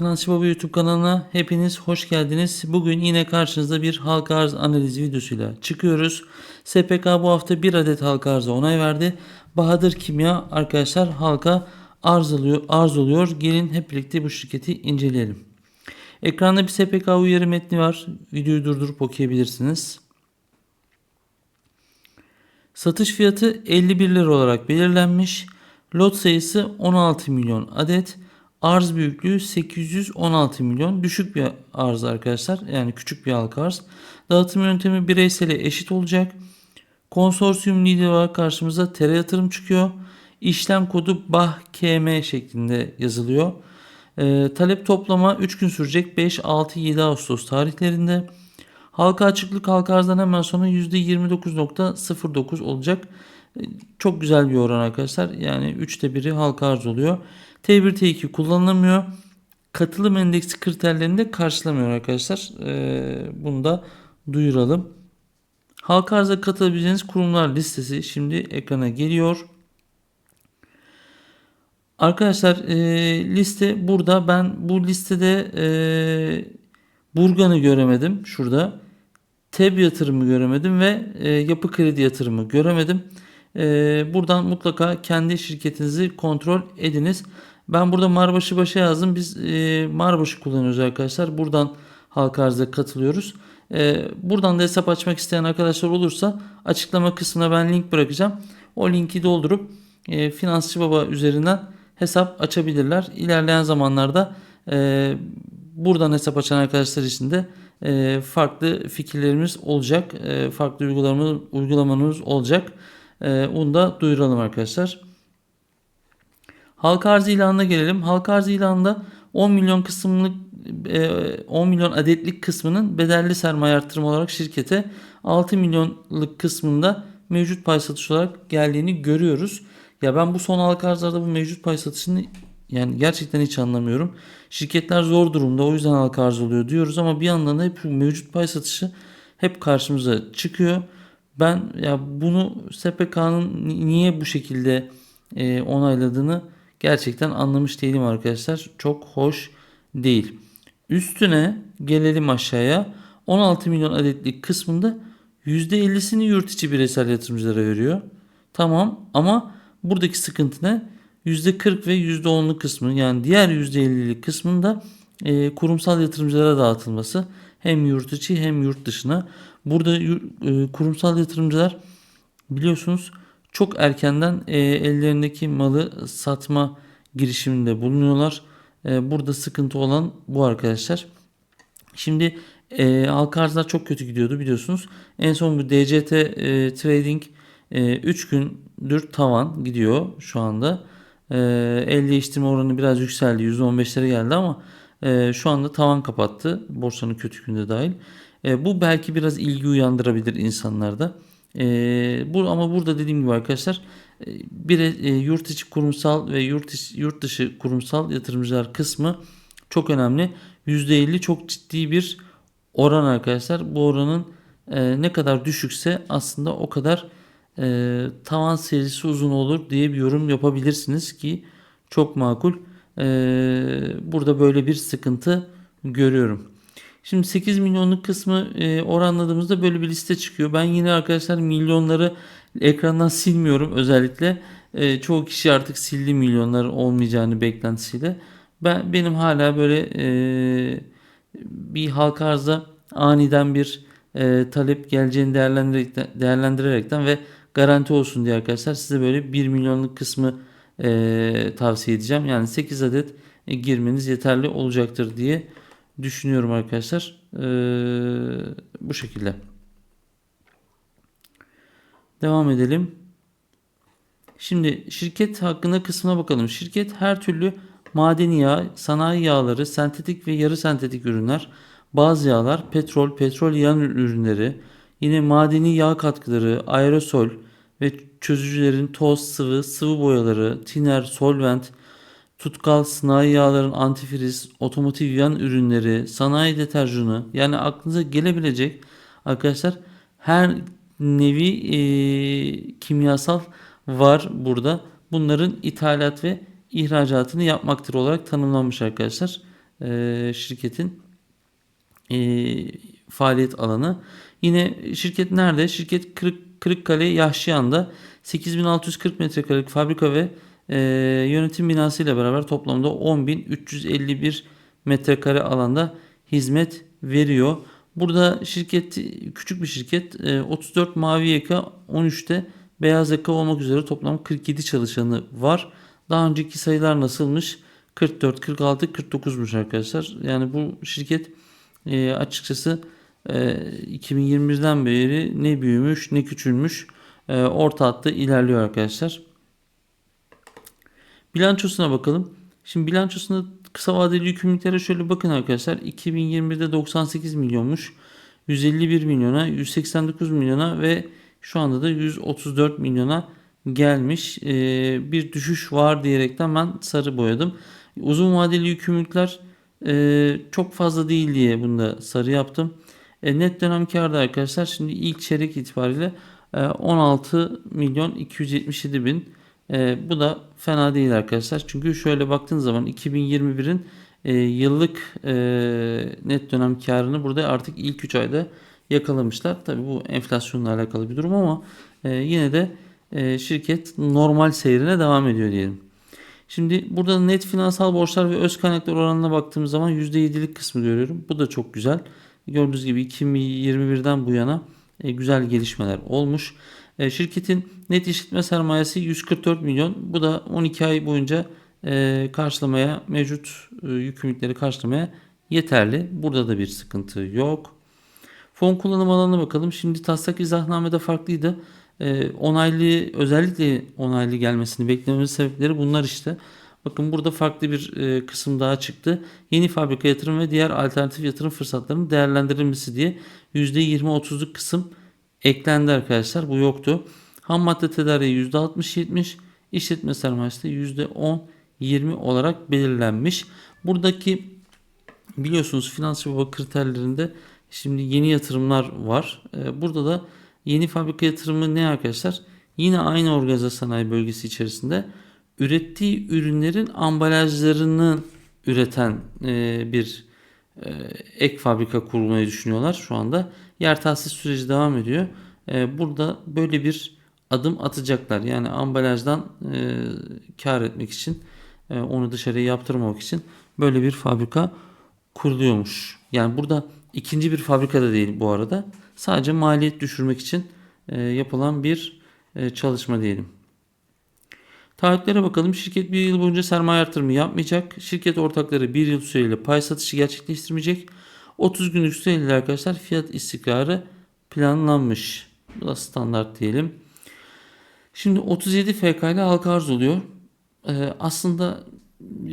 Finansçı Baba YouTube kanalına hepiniz hoş geldiniz. Bugün yine karşınızda bir halka arz analizi videosuyla çıkıyoruz. SPK bu hafta bir adet halka arza onay verdi. Bahadır Kimya arkadaşlar halka arz oluyor, arz oluyor. Gelin hep birlikte bu şirketi inceleyelim. Ekranda bir SPK uyarı metni var. Videoyu durdurup okuyabilirsiniz. Satış fiyatı 51 lira olarak belirlenmiş. Lot sayısı 16 milyon adet. Arz büyüklüğü 816 milyon. Düşük bir arz arkadaşlar. Yani küçük bir halka arz. Dağıtım yöntemi bireysele eşit olacak. Konsorsiyum lideri olarak karşımıza Tere Yatırım çıkıyor. İşlem kodu BAH-KM şeklinde yazılıyor. Ee, talep toplama 3 gün sürecek 5, 6, 7 Ağustos tarihlerinde. Halka açıklık halka arzdan hemen sonra %29.09 olacak. Çok güzel bir oran arkadaşlar. Yani 3'te 1'i halka arz oluyor. T1 T2 kullanılamıyor. Katılım endeksi kriterlerini de karşılamıyor arkadaşlar. Ee, bunu da duyuralım. Halka arza katılabileceğiniz kurumlar listesi şimdi ekrana geliyor. Arkadaşlar e, liste burada. Ben bu listede e, Burgan'ı göremedim. Şurada. TEB yatırımı göremedim ve e, yapı kredi yatırımı göremedim. E, buradan mutlaka kendi şirketinizi kontrol ediniz. Ben burada Marbaşı başa yazdım. Biz e, Marbaşı kullanıyoruz arkadaşlar. Buradan halka arza katılıyoruz. E, buradan da hesap açmak isteyen arkadaşlar olursa açıklama kısmına ben link bırakacağım. O linki doldurup e, Finansçı Baba üzerinden hesap açabilirler. İlerleyen zamanlarda e, buradan hesap açan arkadaşlar için de e, farklı fikirlerimiz olacak. E, farklı uygulamanız olacak. E, onu da duyuralım arkadaşlar. Halka arz ilanına gelelim. Halka arz ilanında 10 milyon kısımlık e, 10 milyon adetlik kısmının bedelli sermaye artırımı olarak şirkete 6 milyonluk kısmında mevcut pay satış olarak geldiğini görüyoruz. Ya ben bu son halka arzlarda bu mevcut pay satışını yani gerçekten hiç anlamıyorum. Şirketler zor durumda o yüzden halka arz oluyor diyoruz ama bir yandan da hep mevcut pay satışı hep karşımıza çıkıyor. Ben ya bunu SPK'nın niye bu şekilde e, onayladığını gerçekten anlamış değilim arkadaşlar. Çok hoş değil. Üstüne gelelim aşağıya. 16 milyon adetlik kısmında %50'sini yurt içi bireysel yatırımcılara veriyor. Tamam ama buradaki sıkıntı ne? %40 ve %10'luk kısmı yani diğer %50'lik kısmında e, kurumsal yatırımcılara dağıtılması hem yurt içi hem yurt dışına. Burada e, kurumsal yatırımcılar biliyorsunuz çok erkenden e, ellerindeki malı satma girişiminde bulunuyorlar. E, burada sıkıntı olan bu arkadaşlar. Şimdi e, halka arzlar çok kötü gidiyordu biliyorsunuz. En son bu DCT e, Trading 3 gündür tavan gidiyor şu anda. E, el değiştirme oranı biraz yükseldi. %15'lere geldi ama e, şu anda tavan kapattı. Borsanın kötü günde dahil. E, bu belki biraz ilgi uyandırabilir insanlarda. E, bu ama burada dediğim gibi arkadaşlar e, bir e, yurt içi kurumsal ve yurt içi, yurt dışı kurumsal yatırımcılar kısmı çok önemli. %50 çok ciddi bir oran arkadaşlar. Bu oranın e, ne kadar düşükse aslında o kadar e, tavan serisi uzun olur diye bir yorum yapabilirsiniz ki çok makul. E, burada böyle bir sıkıntı görüyorum. Şimdi 8 milyonluk kısmı e, oranladığımızda böyle bir liste çıkıyor. Ben yine arkadaşlar milyonları ekrandan silmiyorum özellikle. E, çoğu kişi artık sildi milyonlar olmayacağını beklentisiyle. Ben benim hala böyle e, bir halka arza aniden bir e, talep geleceğini değerlendirerekten, değerlendirerekten ve garanti olsun diye arkadaşlar size böyle 1 milyonluk kısmı e, tavsiye edeceğim. Yani 8 adet e, girmeniz yeterli olacaktır diye düşünüyorum arkadaşlar. E, bu şekilde. Devam edelim. Şimdi şirket hakkında kısmına bakalım. Şirket her türlü madeni yağ, sanayi yağları, sentetik ve yarı sentetik ürünler, bazı yağlar, petrol, petrol yan ürünleri, yine madeni yağ katkıları, aerosol ve çözücülerin toz, sıvı, sıvı boyaları, tiner, solvent, tutkal, sanayi yağların antifriz, otomotiv yan ürünleri, sanayi deterjanı yani aklınıza gelebilecek arkadaşlar her nevi e, kimyasal var burada. Bunların ithalat ve ihracatını yapmaktır olarak tanımlanmış arkadaşlar. e, şirketin e, faaliyet alanı. Yine şirket nerede? Şirket Kırık, Kırıkkale Yahşiyan'da 8640 metrekarelik fabrika ve e, yönetim binası ile beraber toplamda 10.351 metrekare alanda hizmet veriyor. Burada şirket küçük bir şirket e, 34 mavi yaka 13'te beyaz yaka olmak üzere toplam 47 çalışanı var. Daha önceki sayılar nasılmış? 44, 46, 49'muş arkadaşlar. Yani bu şirket e, açıkçası e, 2021'den beri ne büyümüş ne küçülmüş. E, orta hatta ilerliyor arkadaşlar. Bilançosuna bakalım. Şimdi bilançosunda kısa vadeli yükümlülüklere şöyle bakın arkadaşlar. 2021'de 98 milyonmuş. 151 milyona, 189 milyona ve şu anda da 134 milyona gelmiş. Ee, bir düşüş var diyerekten ben sarı boyadım. Uzun vadeli yükümlülükler çok fazla değil diye bunu da sarı yaptım. E, net dönem karda arkadaşlar şimdi ilk çeyrek itibariyle e, 16 milyon 277 bin. E, bu da fena değil arkadaşlar. Çünkü şöyle baktığınız zaman 2021'in e, yıllık e, net dönem karını burada artık ilk 3 ayda yakalamışlar. Tabi bu enflasyonla alakalı bir durum ama e, yine de e, şirket normal seyrine devam ediyor diyelim. Şimdi burada net finansal borçlar ve öz kaynaklar oranına baktığımız zaman %7'lik kısmı görüyorum. Bu da çok güzel. Gördüğünüz gibi 2021'den bu yana e, güzel gelişmeler olmuş. E, şirketin net işletme sermayesi 144 milyon. Bu da 12 ay boyunca e, karşılamaya mevcut yükümlülükleri karşılamaya yeterli. Burada da bir sıkıntı yok. Fon kullanım alanına bakalım. Şimdi taslak izahnamede farklıydı. Onaylı özellikle onaylı gelmesini beklememiz sebepleri bunlar işte. Bakın burada farklı bir e, kısım daha çıktı. Yeni fabrika yatırım ve diğer alternatif yatırım fırsatlarının değerlendirilmesi diye %20-30'luk kısım eklendi arkadaşlar. Bu yoktu. Ham madde tedariği %60-70, işletme sermayesi de %10-20 olarak belirlenmiş. Buradaki biliyorsunuz finans baba kriterlerinde şimdi yeni yatırımlar var. Ee, burada da yeni fabrika yatırımı ne arkadaşlar? Yine aynı organize sanayi bölgesi içerisinde ürettiği ürünlerin ambalajlarını üreten e, bir e, ek fabrika kurmayı düşünüyorlar şu anda. Yer tahsis süreci devam ediyor. E, burada böyle bir adım atacaklar. Yani ambalajdan kar etmek için onu dışarıya yaptırmamak için böyle bir fabrika kuruluyormuş. Yani burada ikinci bir fabrika da değil bu arada. Sadece maliyet düşürmek için yapılan bir çalışma diyelim. Taahhütlere bakalım. Şirket bir yıl boyunca sermaye artırımı yapmayacak. Şirket ortakları bir yıl süreyle pay satışı gerçekleştirmeyecek. 30 günlük süreyle arkadaşlar fiyat istikrarı planlanmış. Bu da standart diyelim. Şimdi 37 FK ile halka arz oluyor. Ee, aslında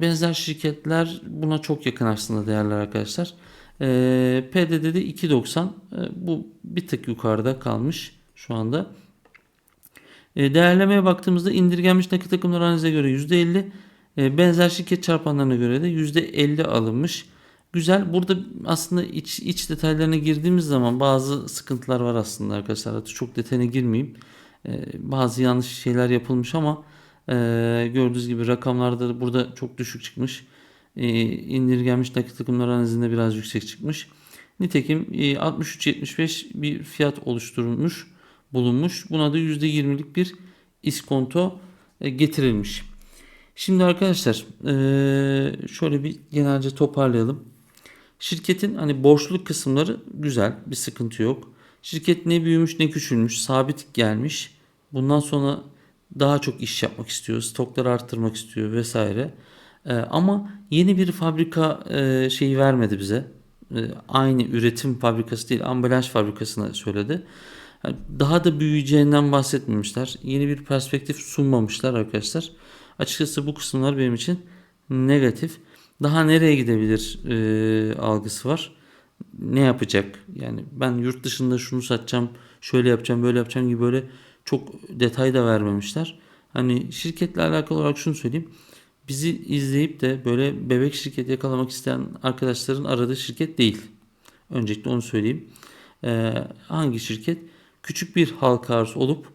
benzer şirketler buna çok yakın aslında değerler arkadaşlar. Ee, PDD'de 2.90 ee, bu bir tık yukarıda kalmış şu anda. E, değerlemeye baktığımızda indirgenmiş nakit akımları analize göre %50, e, benzer şirket çarpanlarına göre de %50 alınmış. Güzel. Burada aslında iç, iç detaylarına girdiğimiz zaman bazı sıkıntılar var aslında arkadaşlar. Çok detayına girmeyeyim. E, bazı yanlış şeyler yapılmış ama gördüğünüz gibi rakamlarda burada çok düşük çıkmış. İndirgenmiş nakit akımları analizinde biraz yüksek çıkmış. Nitekim 63.75 bir fiyat oluşturulmuş bulunmuş. Buna da %20'lik bir iskonto e, getirilmiş. Şimdi arkadaşlar e, şöyle bir genelce toparlayalım. Şirketin hani borçluluk kısımları güzel bir sıkıntı yok. Şirket ne büyümüş ne küçülmüş sabit gelmiş. Bundan sonra daha çok iş yapmak istiyor. Stokları arttırmak istiyor vesaire. Ee, ama yeni bir fabrika e, şeyi vermedi bize. Aynı üretim fabrikası değil ambalaj fabrikasına söyledi daha da büyüyeceğinden bahsetmemişler. Yeni bir perspektif sunmamışlar arkadaşlar. Açıkçası bu kısımlar benim için negatif. Daha nereye gidebilir e, algısı var. Ne yapacak? Yani ben yurt dışında şunu satacağım, şöyle yapacağım, böyle yapacağım gibi böyle çok detay da vermemişler. Hani şirketle alakalı olarak şunu söyleyeyim. Bizi izleyip de böyle bebek şirket yakalamak isteyen arkadaşların aradığı şirket değil. Öncelikle onu söyleyeyim. Ee, hangi şirket? Küçük bir halka arz olup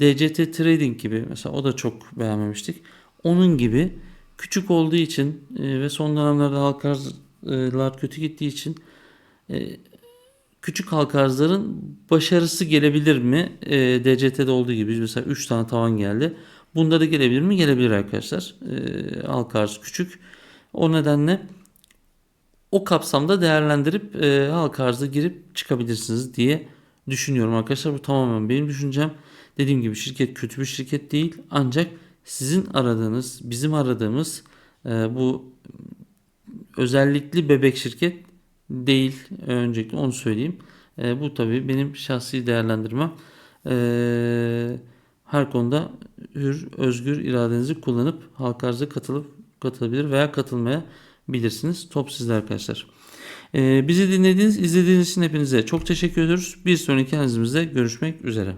DCT Trading gibi mesela o da çok beğenmemiştik. Onun gibi küçük olduğu için e, ve son dönemlerde halka arz arzlar kötü gittiği için e, küçük halka arzların başarısı gelebilir mi? E, DCT'de olduğu gibi mesela 3 tane tavan geldi. Bunda da gelebilir mi? Gelebilir arkadaşlar. E, halka arz küçük. O nedenle o kapsamda değerlendirip e, halka arza girip çıkabilirsiniz diye düşünüyorum arkadaşlar. Bu tamamen benim düşüncem. Dediğim gibi şirket kötü bir şirket değil. Ancak sizin aradığınız, bizim aradığımız e, bu özellikli bebek şirket değil. Öncelikle onu söyleyeyim. E, bu tabii benim şahsi değerlendirmem. E, her konuda hür, özgür iradenizi kullanıp halka arza katılıp katılabilir veya katılmaya bilirsiniz. Top sizde arkadaşlar. Ee, bizi dinlediğiniz, izlediğiniz için hepinize çok teşekkür ediyoruz. Bir sonraki analizimizde görüşmek üzere.